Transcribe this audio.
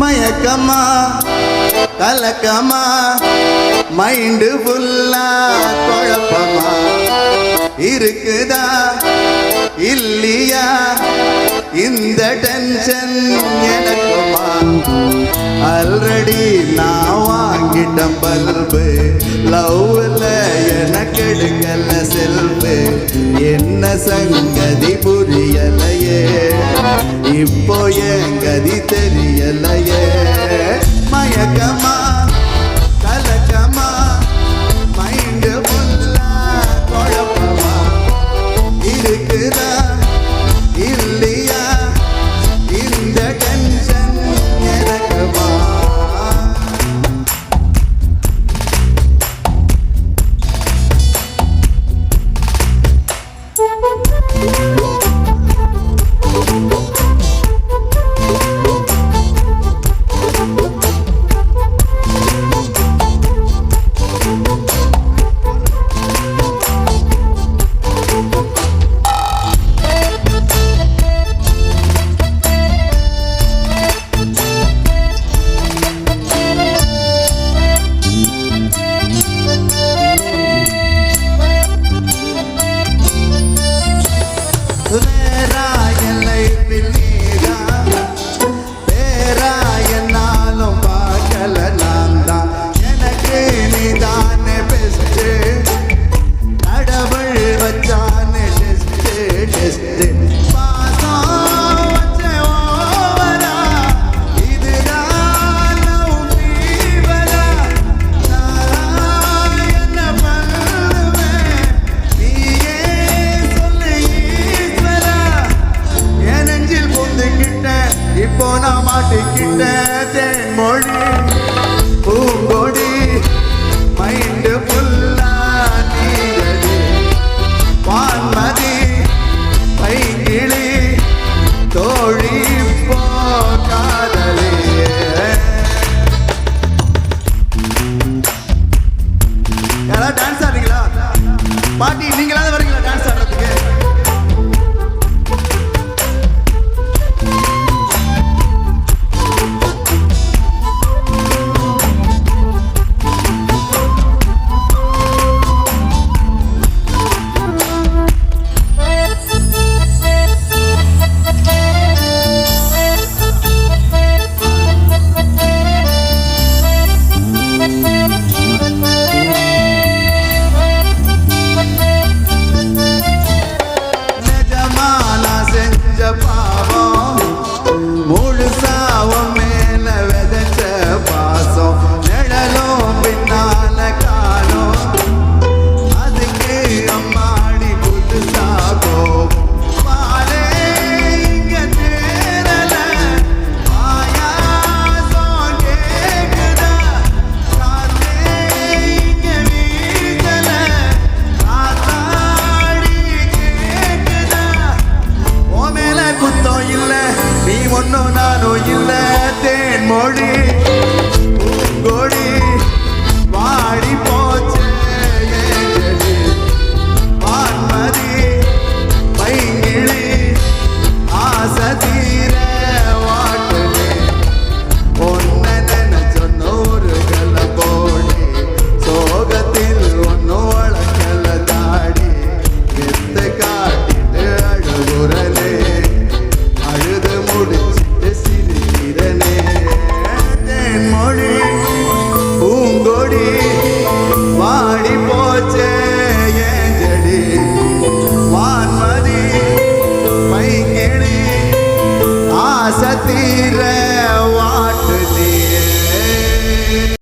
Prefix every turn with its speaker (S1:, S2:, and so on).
S1: மயக்கமா கலக்கமா மைண்டு ஃபுல்லா குழப்பமா? இருக்குதா இல்லையா? இந்த டென்ஷன் எனக்குமா? ஆல்ரெடி நான் வாங்கிட்டேன் பல்பு லவ்ல எனக்கு எடுக்கல செல்பு. என்ன சங்கதி புரியலையே? இப்போ என் கதி தெரியலையே. மயக்கம் morning day.